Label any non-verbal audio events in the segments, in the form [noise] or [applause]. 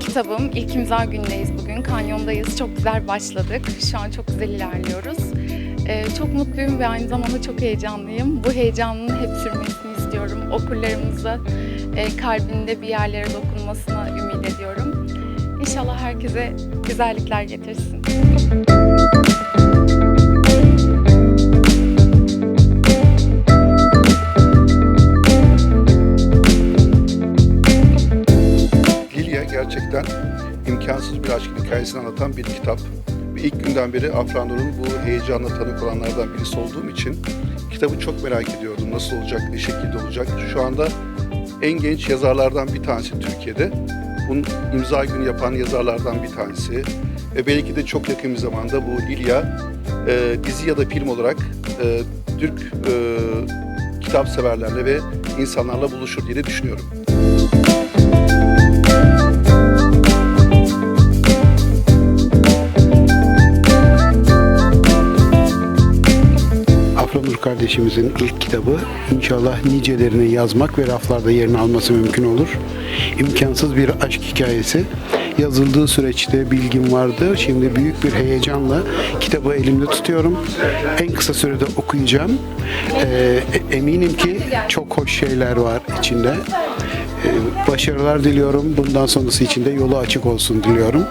kitabım. İlk imza günündeyiz bugün. Kanyondayız. Çok güzel başladık. Şu an çok güzel ilerliyoruz. Ee, çok mutluyum ve aynı zamanda çok heyecanlıyım. Bu heyecanın hep sürmesini istiyorum. Okurlarımıza e, kalbinde bir yerlere dokunmasına ümit ediyorum. İnşallah herkese güzellikler getirsin. Lilya gerçekten imkansız bir aşk hikayesini anlatan bir kitap. Ve ilk günden beri Afranur'un bu heyecanla tanık olanlardan birisi olduğum için kitabı çok merak ediyordum. Nasıl olacak, ne şekilde olacak. Şu anda en genç yazarlardan bir tanesi Türkiye'de. Bunun imza günü yapan yazarlardan bir tanesi. Ve belki de çok yakın bir zamanda bu Lilya e, dizi ya da film olarak e, Türk e, kitap severlerle ve insanlarla buluşur diye düşünüyorum. Afranur kardeşimizin ilk kitabı inşallah nicelerine yazmak ve raflarda yerini alması mümkün olur. İmkansız bir aşk hikayesi. Yazıldığı süreçte bilgim vardı. Şimdi büyük bir heyecanla kitabı elimde tutuyorum. En kısa sürede okuyacağım. Ee, eminim ki çok hoş şeyler var içinde. Ee, başarılar diliyorum. Bundan sonrası için de yolu açık olsun diliyorum.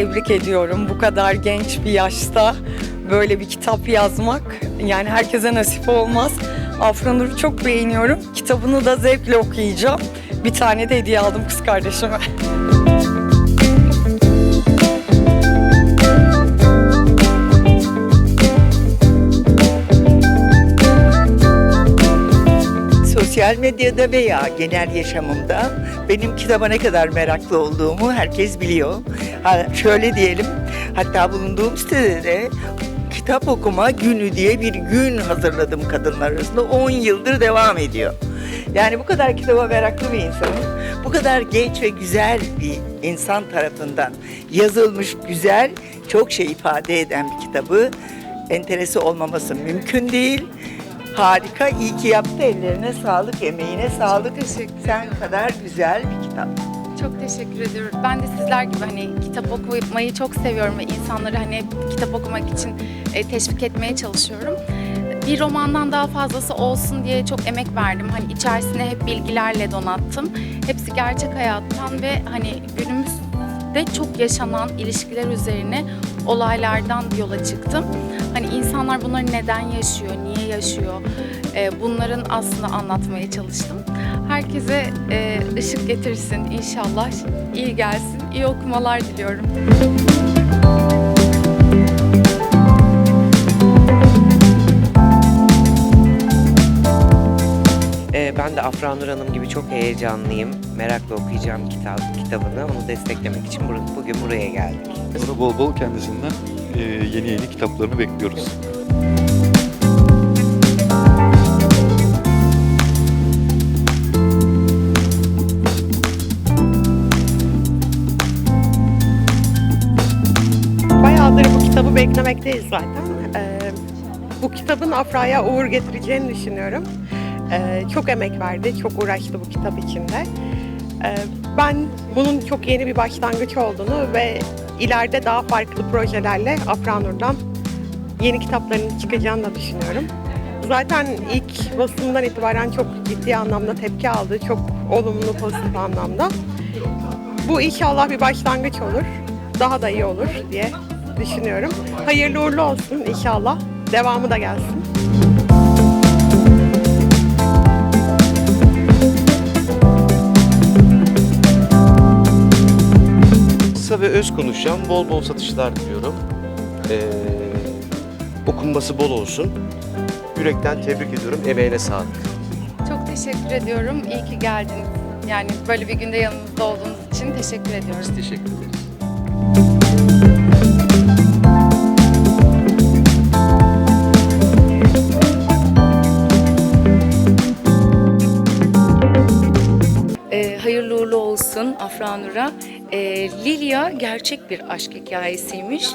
Tebrik ediyorum bu kadar genç bir yaşta böyle bir kitap yazmak yani herkese nasip olmaz. Afranur'u çok beğeniyorum. Kitabını da zevkle okuyacağım. Bir tane de hediye aldım kız kardeşime. Sosyal medyada veya genel yaşamımda benim kitaba ne kadar meraklı olduğumu herkes biliyor. Ha, şöyle diyelim, hatta bulunduğum sitede de kitap okuma günü diye bir gün hazırladım kadınlar arasında. 10 yıldır devam ediyor. Yani bu kadar kitaba meraklı bir insanın, bu kadar genç ve güzel bir insan tarafından yazılmış güzel, çok şey ifade eden bir kitabı enteresi olmaması mümkün değil. Harika, iyi ki yaptı. Ellerine sağlık, emeğine sağlık. teşekkür Sen kadar güzel bir kitap. Çok teşekkür ediyorum. Ben de sizler gibi hani kitap okumayı çok seviyorum ve insanları hani kitap okumak için e, teşvik etmeye çalışıyorum. Bir romandan daha fazlası olsun diye çok emek verdim. Hani içerisine hep bilgilerle donattım. Hepsi gerçek hayattan ve hani günümüzde çok yaşanan ilişkiler üzerine olaylardan yola çıktım. Hani insanlar bunları neden yaşıyor, niye yaşıyor? e, bunların aslında anlatmaya çalıştım. Herkese e, ışık getirsin inşallah. İyi gelsin. İyi okumalar diliyorum. Ee, ben de Afra Nur Hanım gibi çok heyecanlıyım. Merakla okuyacağım kitap, kitabını. Onu desteklemek için bugün buraya geldik. Sonra bol bol kendisinden e, yeni yeni kitaplarını bekliyoruz. Bayağıdır bu kitabı beklemekteyiz zaten. Ee, bu kitabın Afra'ya uğur getireceğini düşünüyorum. Ee, çok emek verdi, çok uğraştı bu kitap içinde. Ee, ben bunun çok yeni bir başlangıç olduğunu ve ileride daha farklı projelerle Afra Nur'dan yeni kitaplarının çıkacağını da düşünüyorum. Zaten ilk basımından itibaren çok ciddi anlamda tepki aldı, çok olumlu, pozitif anlamda. Bu inşallah bir başlangıç olur. Daha da iyi olur diye düşünüyorum. Hayırlı uğurlu olsun inşallah. Devamı da gelsin. Kısa ve öz konuşacağım. Bol bol satışlar diliyorum. Ee, okunması bol olsun. Yürekten tebrik ediyorum. Emeğine sağlık. Çok teşekkür ediyorum. İyi ki geldiniz. Yani böyle bir günde yanımızda olduğunuz için teşekkür ediyorum. Teşekkür ederiz. Olsun Afra. Ee, Lilia gerçek bir aşk hikayesiymiş.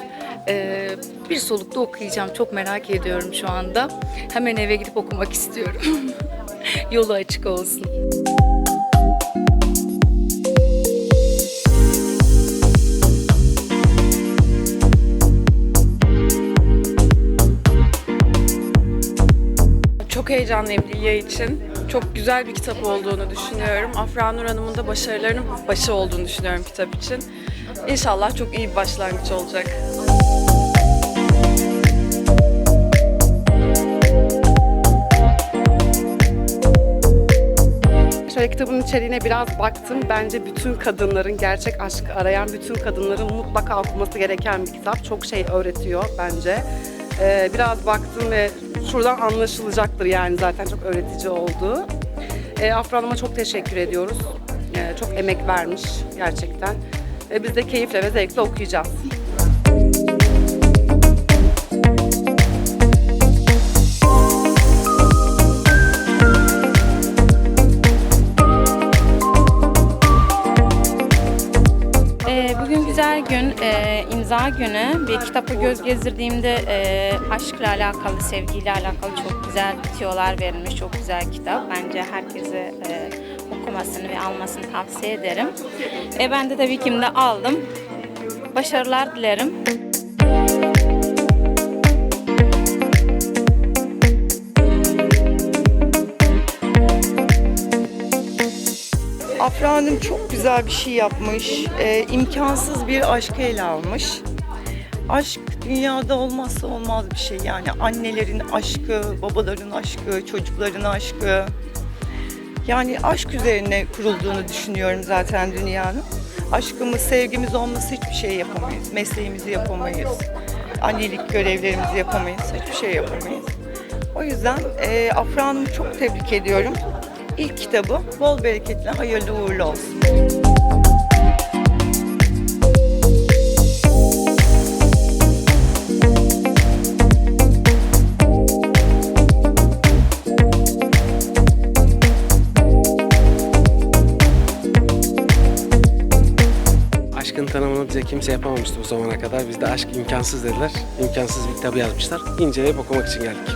Ee, bir solukta okuyacağım. Çok merak ediyorum şu anda. Hemen eve gidip okumak istiyorum. [laughs] Yolu açık olsun. Çok heyecanlıyım Lilya için. Çok güzel bir kitap olduğunu düşünüyorum. Afra Nur Hanım'ın da başarılarının başı olduğunu düşünüyorum kitap için. İnşallah çok iyi bir başlangıç olacak. Şöyle kitabın içeriğine biraz baktım. Bence bütün kadınların, gerçek aşkı arayan bütün kadınların mutlaka okuması gereken bir kitap. Çok şey öğretiyor bence. Ee, biraz baktım ve şuradan anlaşılacaktır yani zaten çok öğretici oldu. Ee, Afra Hanım'a çok teşekkür ediyoruz. Ee, çok emek vermiş gerçekten. Ve biz de keyifle ve zevkle okuyacağız. Bugün güzel gün, e, imza günü. Bir kitapa göz gezdirdiğimde e, aşkla alakalı, sevgiyle alakalı çok güzel tiyolar verilmiş. Çok güzel kitap. Bence herkese e, okumasını ve almasını tavsiye ederim. E, ben de tabii ki de aldım. Başarılar dilerim. Afra çok güzel bir şey yapmış. Ee, imkansız bir aşkı ele almış. Aşk dünyada olmazsa olmaz bir şey. Yani annelerin aşkı, babaların aşkı, çocukların aşkı. Yani aşk üzerine kurulduğunu düşünüyorum zaten dünyanın. Aşkımız, sevgimiz olmasa hiçbir şey yapamayız. Mesleğimizi yapamayız. Annelik görevlerimizi yapamayız. Hiçbir şey yapamayız. O yüzden e, Afra Hanım'ı çok tebrik ediyorum. İlk kitabı bol bereketli, hayırlı uğurlu olsun. Aşkın tanımını bize kimse yapamamıştı bu zamana kadar. Biz de aşk imkansız dediler. İmkansız bir kitabı yazmışlar. İnceleyip okumak için geldik.